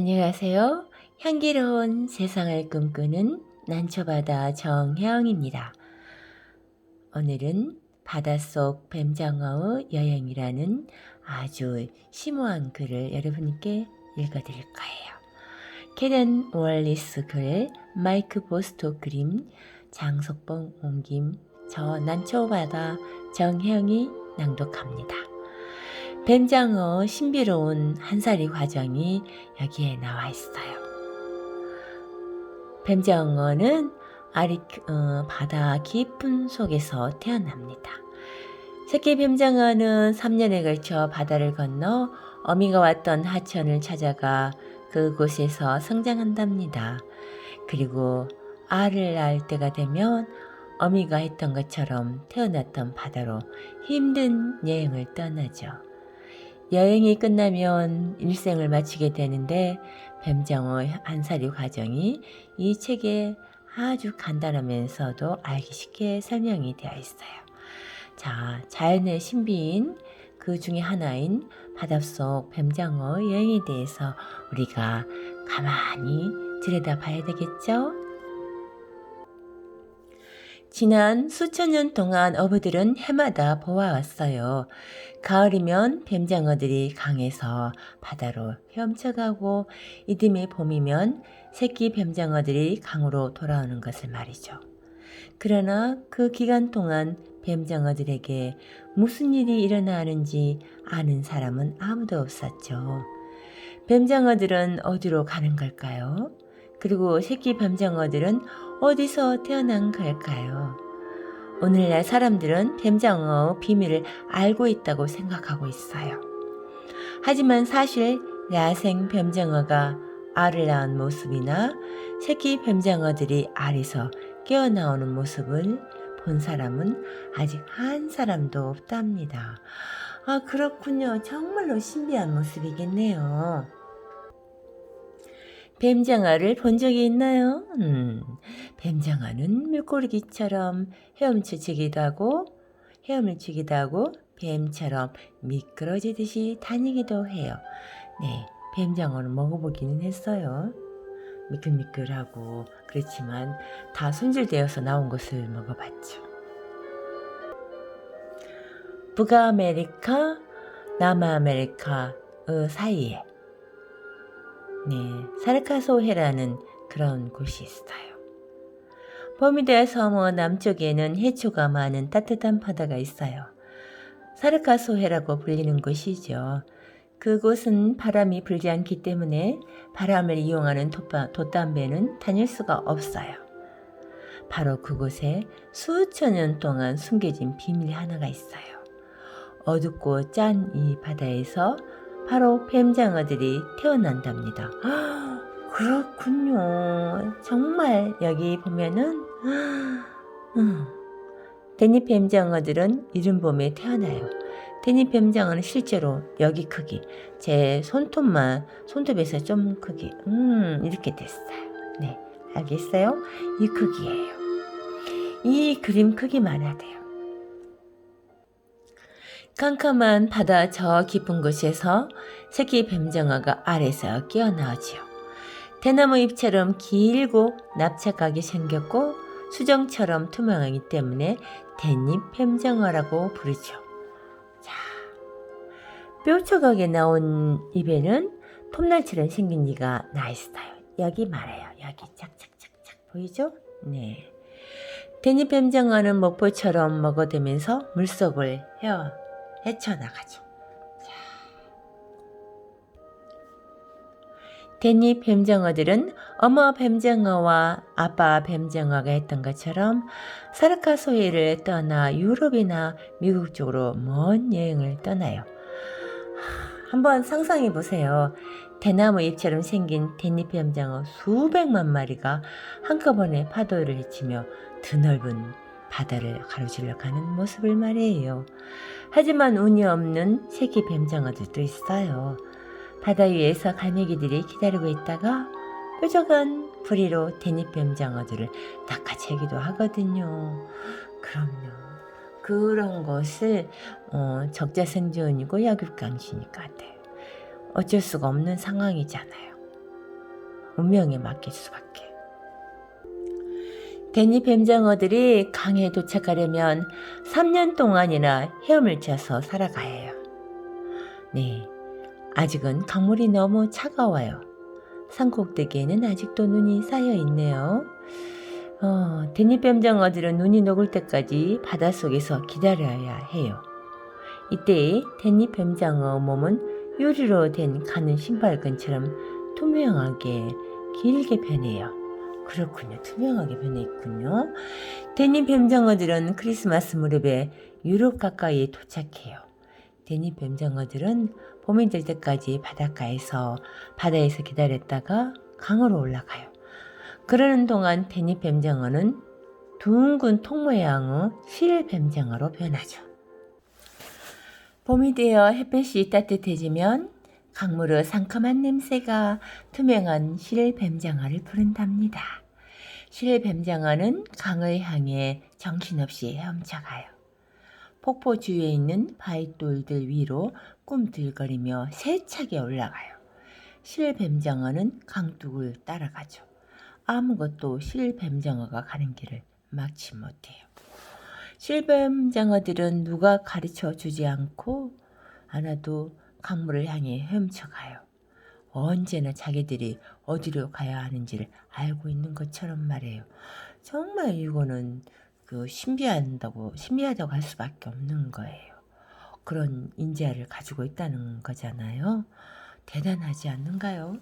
안녕하세요. 향기로운 세상을 꿈꾸는 난초바다 정혜영입니다. 오늘은 바닷속 뱀장어의 여행이라는 아주 심오한 글을 여러분께 읽어드릴 거예요. 케렌 월리스 글, 마이크 보스토 그림, 장석봉 옮김, 저 난초바다 정혜영이 낭독합니다. 뱀장어 신비로운 한살이 과정이 여기에 나와 있어요. 뱀장어는 아리 어, 바다 깊은 속에서 태어납니다. 새끼 뱀장어는 3년에 걸쳐 바다를 건너 어미가 왔던 하천을 찾아가 그곳에서 성장한답니다. 그리고 알을 낳을 때가 되면 어미가 했던 것처럼 태어났던 바다로 힘든 여행을 떠나죠. 여행이 끝나면 일생을 마치게 되는데 뱀장어 한살이 과정이 이 책에 아주 간단하면서도 알기 쉽게 설명이 되어 있어요. 자, 자연의 신비인 그 중에 하나인 바닷속 뱀장어 여행에 대해서 우리가 가만히 들여다봐야 되겠죠? 지난 수천 년 동안 어부들은 해마다 보아왔어요. 가을이면 뱀장어들이 강에서 바다로 헤엄쳐가고 이듬해 봄이면 새끼 뱀장어들이 강으로 돌아오는 것을 말이죠. 그러나 그 기간 동안 뱀장어들에게 무슨 일이 일어나는지 아는 사람은 아무도 없었죠. 뱀장어들은 어디로 가는 걸까요? 그리고 새끼 뱀장어들은 어디서 태어난 걸까요? 오늘날 사람들은 뱀장어 비밀을 알고 있다고 생각하고 있어요. 하지만 사실 야생 뱀장어가 알을 낳은 모습이나 새끼 뱀장어들이 알에서 깨어나오는 모습을 본 사람은 아직 한 사람도 없답니다. 아, 그렇군요. 정말로 신비한 모습이겠네요. 뱀장어를 본 적이 있나요? 음, 뱀장어는 물고기처럼 헤엄치기도 하고 헤엄을 치기도 하고 뱀처럼 미끄러지듯이 다니기도 해요. 네, 뱀장어는 먹어보기는 했어요. 미끌미끌하고 그렇지만 다 손질되어서 나온 것을 먹어봤죠. 북아메리카, 남아메리카 사이에 네, 사르카소해라는 그런 곳이 있어요. 버미다 섬의 남쪽에는 해초가 많은 따뜻한 바다가 있어요. 사르카소해라고 불리는 곳이죠. 그곳은 바람이 불지 않기 때문에 바람을 이용하는 돛담배는 다닐 수가 없어요. 바로 그곳에 수천 년 동안 숨겨진 비밀이 하나가 있어요. 어둡고 짠 이 바다에서 바로 뱀장어들이 태어난답니다. 그렇군요. 정말 여기 보면은 음, 데니 뱀장어들은 이른 봄에 태어나요. 데니 뱀장어는 실제로 여기 크기, 제 손톱만 손톱에서 좀 크기, 음 이렇게 됐어요. 네, 알겠어요? 이 크기예요. 이 그림 크기만 하대요. 캄캄한 바다 저 깊은 곳에서 새끼 뱀장어가 알에서 깨어나오지요. 대나무 잎처럼 길고 납작하게 생겼고 수정처럼 투명하기 때문에 대잎 뱀장어라고 부르죠. 자, 뾰족하게 나온 입에는 톱날처럼 생긴 이가 나 있어요. 여기 말해요. 여기 착착착착 보이죠? 네. 대잎 뱀장어는 목포처럼 먹어대면서 물속을 헤어 헤쳐나가죠. 데니 뱀장어들은 어머 뱀장어와 아빠 뱀장어가 했던 것처럼 사르카 소해를 떠나 유럽이나 미국 쪽으로 먼 여행을 떠나요. 한번 상상해 보세요. 대나무 잎처럼 생긴 데니 뱀장어 수백만 마리가 한꺼번에 파도를 헤치며 드넓은 바다를 가로질러 가는 모습을 말이에요. 하지만 운이 없는 새끼 뱀장어들도 있어요. 바다 위에서 갈매기들이 기다리고 있다가 뾰족한 부리로 대잎 뱀장어들을 낚아채기도 하거든요. 그럼요. 그런 것을 어, 적자생존이고 약육강신이니까 돼. 어쩔 수가 없는 상황이잖아요. 운명에 맡길 수밖에. 데니 뱀장어들이 강에 도착하려면 3년 동안이나 헤엄을 쳐서 살아가야 해요. 네, 아직은 강물이 너무 차가워요. 산꼭대기에는 아직도 눈이 쌓여 있네요. 어, 데니뱀장어들은 눈이 녹을 때까지 바닷속에서 기다려야 해요. 이때 데니뱀장어 몸은 유리로 된 가는 신발끈처럼 투명하게 길게 변해요. 그렇군요. 투명하게 변해 있군요. 데니뱀장어들은 크리스마스 무렵에 유럽 가까이에 도착해요. 데니뱀장어들은 봄이 될 때까지 바닷가에서 바다에서 기다렸다가 강으로 올라가요. 그러는 동안 데니뱀장어는 둥근 통 모양의 실 뱀장어로 변하죠. 봄이 되어 햇볕이 따뜻해지면 강물의 상큼한 냄새가 투명한 실뱀장어를 부른답니다. 실뱀장어는 강을 향해 정신없이 헤엄쳐가요. 폭포 주위에 있는 바위돌들 위로 꿈틀거리며 세차게 올라가요. 실뱀장어는 강둑을 따라가죠. 아무것도 실뱀장어가 가는 길을 막지 못해요. 실뱀장어들은 누가 가르쳐 주지 않고 않아도 강물을 향해 헤엄쳐가요. 언제나 자기들이 어디로 가야 하는지를 알고 있는 것처럼 말해요. 정말 이거는 그 신비한다고 신비하다고 할 수밖에 없는 거예요. 그런 인재를 가지고 있다는 거잖아요. 대단하지 않는가요?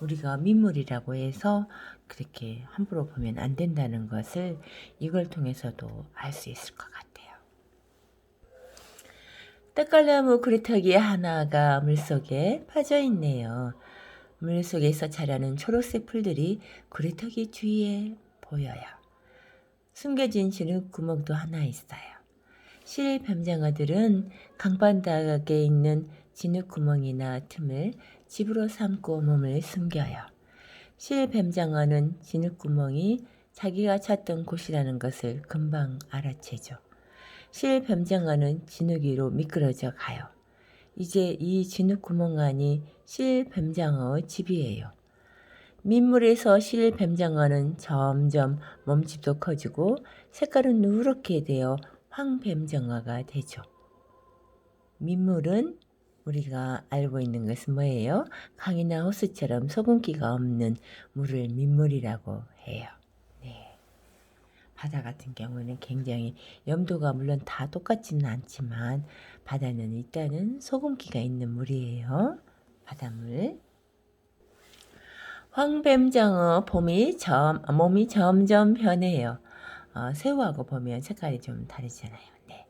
우리가 민물이라고 해서 그렇게 함부로 보면 안 된다는 것을 이걸 통해서도 알 수 있을 것 같아요. 떡갈나무 그루터기 하나가 물속에 빠져 있네요. 물속에서 자라는 초록색 풀들이 그루터기 주위에 보여요. 숨겨진 진흙 구멍도 하나 있어요. 실 뱀장어들은 강바닥에 있는 진흙 구멍이나 틈을 집으로 삼고 몸을 숨겨요. 실 뱀장어는 진흙 구멍이 자기가 찾던 곳이라는 것을 금방 알아채죠. 실 뱀장어는 진흙 위로 미끄러져 가요. 이제 이 진흙 구멍 안이 실 뱀장어의 집이에요. 민물에서 실 뱀장어는 점점 몸집도 커지고 색깔은 누렇게 되어 황뱀장어가 되죠. 민물은 우리가 알고 있는 것은 뭐예요? 강이나 호수처럼 소금기가 없는 물을 민물이라고 해요. 네. 바다 같은 경우는 굉장히 염도가 물론 다 똑같지는 않지만 바다는 일단은 소금기가 있는 물이에요. 바닷물. 황뱀장어 봄이 점, 몸이 점점 변해요. 어, 새우하고 보면 색깔이 좀 다르잖아요. 네.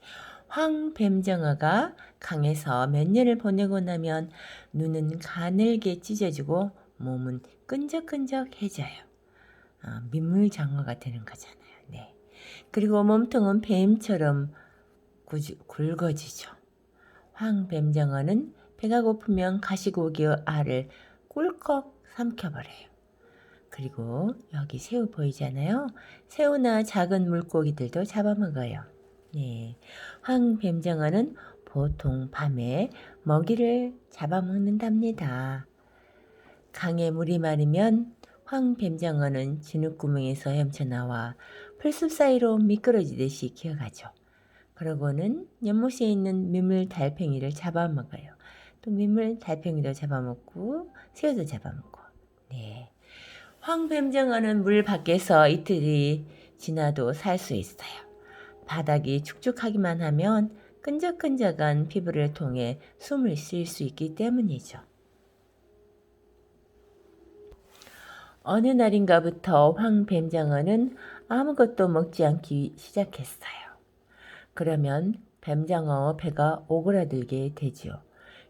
황뱀장어가 강에서 몇 년을 보내고 나면 눈은 가늘게 찢어지고 몸은 끈적끈적해져요. 어, 민물장어가 되는 거잖아요. 네. 그리고 몸통은 뱀처럼 구지, 굵어지죠. 황뱀장어는 배가 고프면 가시고기의 알을 꿀꺽 삼켜버려요. 그리고 여기 새우 보이잖아요. 새우나 작은 물고기들도 잡아먹어요. 네. 황뱀장어는 보통 밤에 먹이를 잡아먹는답니다. 강에 물이 마르면 황뱀장어는 진흙구멍에서 헤엄쳐나와 풀숲 사이로 미끄러지듯이 기어가죠. 그러고는 연못에 있는 민물 달팽이를 잡아먹어요. 또 민물 달팽이도 잡아먹고 새우도 잡아먹고. 네. 황뱀장어는 물 밖에서 이틀이 지나도 살 수 있어요. 바닥이 축축하기만 하면 끈적끈적한 피부를 통해 숨을 쉴 수 있기 때문이죠. 어느 날인가부터 황 뱀장어는 아무것도 먹지 않기 시작했어요. 그러면 뱀장어 배가 오그라들게 되지요.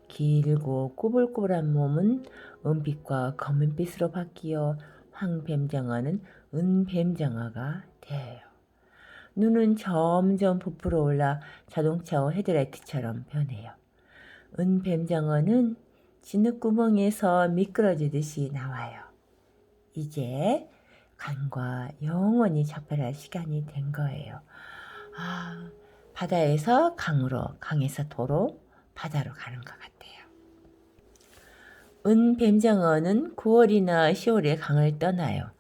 길고 꼬불꼬불한 몸은 은빛과 검은빛으로 바뀌어 황뱀장어는 은뱀장어가 돼요. 눈은 점점 부풀어 올라 자동차 헤드라이트처럼 변해요. 은뱀장어는 진흙구멍에서 미끄러지듯이 나와요. 이제 강과 영원히 작별할 시간이 된 거예요. 아, 바다에서 강으로, 강에서 도로, 바다로 가는 것 같아요. 은뱀장어는 9월이나 10월에 강을 떠나요.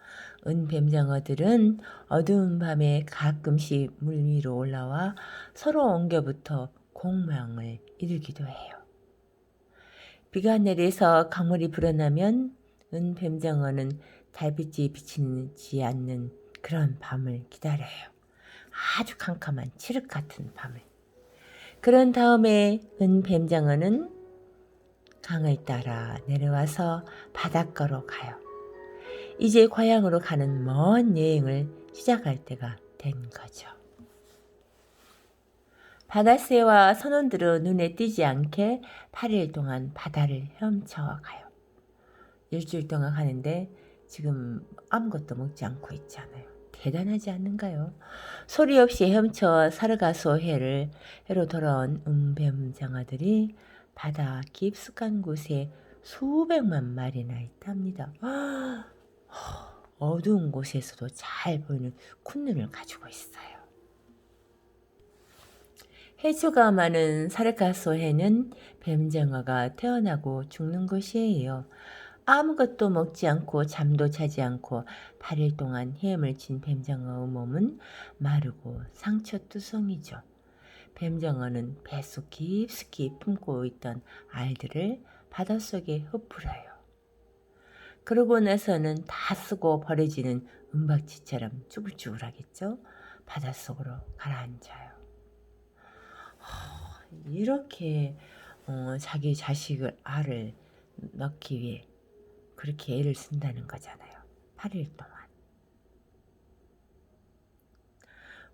은뱀장어들은 어두운 밤에 가끔씩 물 위로 올라와 서로 엉겨붙어 공명을 이루기도 해요. 비가 내려서 강물이 불어나면 은뱀장어는 달빛이 비치지 않는 그런 밤을 기다려요. 아주 캄캄한 칠흑 같은 밤을. 그런 다음에 은뱀장어는 강을 따라 내려와서 바닷가로 가요. 이제 고향으로 가는 먼 여행을 시작할 때가 된 거죠. 바다새와 선원들은 눈에 띄지 않게 8일 동안 바다를 헤엄쳐 가요. 일주일 동안 가는데 지금 아무것도 먹지 않고 있잖아요. 대단하지 않는가요? 소리 없이 헤엄쳐 사르가소 해를 해로 돌아온 은뱀장어들이 바다 깊숙한 곳에 수백만 마리나 있답니다. 어두운 곳에서도 잘 보이는 콧눈을 가지고 있어요. 해초가 많은 사르가소 해는 뱀장어가 태어나고 죽는 곳이에요. 아무것도 먹지 않고 잠도 자지 않고 8일 동안 헤엄을 친 뱀장어의 몸은 마르고 상처투성이죠. 뱀장어는 뱃속 깊숙이 품고 있던 알들을 바닷속에 흩뿌려요. 그러고 나서는 다 쓰고 버려지는 은박지처럼 쭈글쭈글하겠죠? 바닷속으로 가라앉아요. 이렇게 어, 자기 자식을 알을 넣기 위해 그렇게 애를 쓴다는 거잖아요. 8일 동안.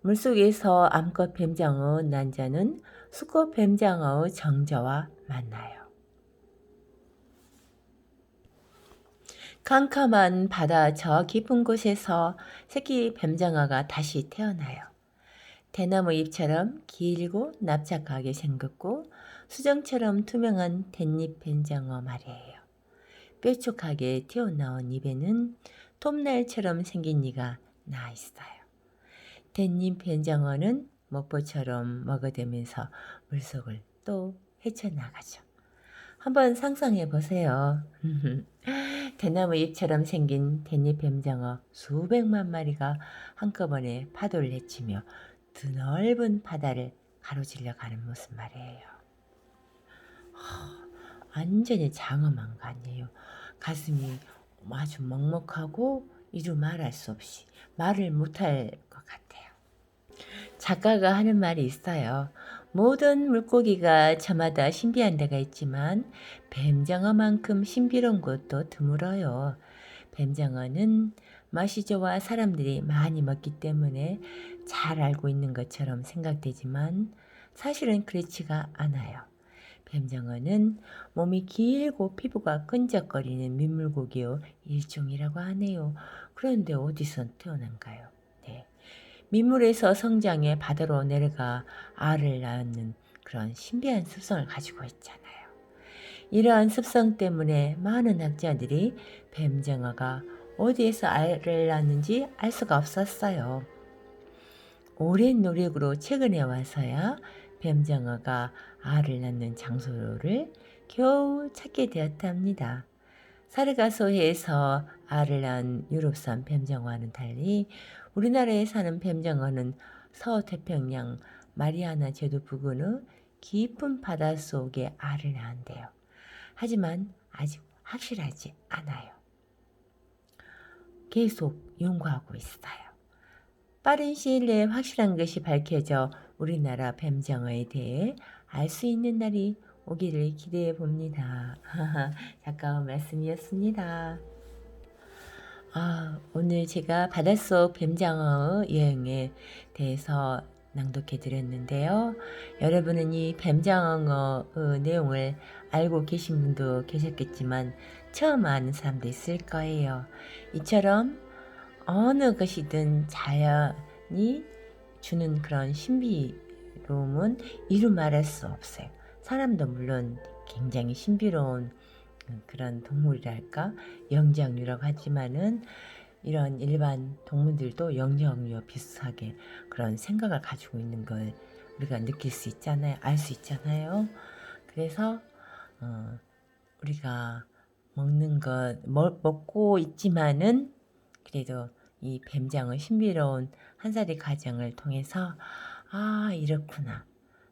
물속에서 암컷 뱀장어 난자는 수컷 뱀장어의 정자와 만나요. 캄캄한 바다 저 깊은 곳에서 새끼 뱀장어가 다시 태어나요. 대나무 잎처럼 길고 납작하게 생겼고 수정처럼 투명한 댄잎 뱀장어 말이에요. 뾰족하게 튀어나온 입에는 톱날처럼 생긴 이가 나 있어요. 댄잎 뱀장어는 먹보처럼 먹어대면서 물속을 또 헤쳐나가죠. 한번 상상해 보세요. 대나무 잎처럼 생긴 댄잎 뱀장어 수백만 마리가 한꺼번에 파도를 헤치며 드넓은 바다를 가로질러 가는 모습 말이에요. 완전히 장엄한 거 아니에요. 가슴이 아주 먹먹하고 이루 말할 수 없이 말을 못할 것 같아요. 작가가 하는 말이 있어요. 모든 물고기가 저마다 신비한 데가 있지만 뱀장어만큼 신비로운 곳도 드물어요. 뱀장어는 맛이 좋아 사람들이 많이 먹기 때문에 잘 알고 있는 것처럼 생각되지만 사실은 그렇지가 않아요. 뱀장어는 몸이 길고 피부가 끈적거리는 민물고기의 일종이라고 하네요. 그런데 어디서 태어난가요? 네. 민물에서 성장해 바다로 내려가 알을 낳는 그런 신비한 습성을 가지고 있잖아요. 이러한 습성 때문에 많은 학자들이 뱀장어가 어디에서 알을 낳는지 알 수가 없었어요. 오랜 노력으로 최근에 와서야 뱀장어가 알을 낳는 장소를 겨우 찾게 되었답니다. 사르가소해에서 알을 낳은 유럽산 뱀장어와는 달리 우리나라에 사는 뱀장어는 서태평양 마리아나 제도 부근의 깊은 바다 속에 알을 낳은대요. 하지만 아직 확실하지 않아요. 계속 연구하고 있어요. 빠른 시일 내에 확실한 것이 밝혀져 우리나라 뱀장어에 대해 알 수 있는 날이 오기를 기대해 봅니다. 작가의 말씀이었습니다. 아, 오늘 제가 바닷속 뱀장어 여행에 대해서 낭독해 드렸는데요. 여러분은 이 뱀장어 내용을 알고 계신 분도 계셨겠지만 처음 아는 사람도 있을 거예요. 이처럼 어느 것이든 자연이 주는 그런 신비로움은 이루 말할 수 없어요. 사람도 물론 굉장히 신비로운 그런 동물이랄까 영장류라고 하지만은 이런 일반 동물들도 영장류와 비슷하게 그런 생각을 가지고 있는 걸 우리가 느낄 수 있잖아요. 알 수 있잖아요. 그래서 어, 우리가 먹는 것 먹, 먹고 있지만은 그래도 이 뱀장어 신비로운 한 살의 과정을 통해서 아 이렇구나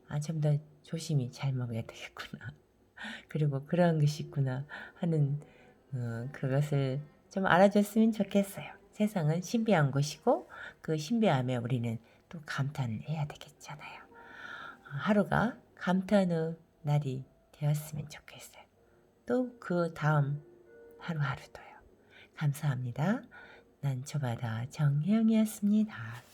아 좀 더 조심히 잘 먹어야 되겠구나 그리고 그런 것이 있구나 하는 어, 그것을 좀 알아줬으면 좋겠어요. 세상은 신비한 곳이고 그 신비함에 우리는 또 감탄을 해야 되겠잖아요. 어, 하루가 감탄의 날이 되었으면 좋겠어요. 또 그 다음 하루하루도요. 감사합니다. 난 초바다 정혜영이었습니다.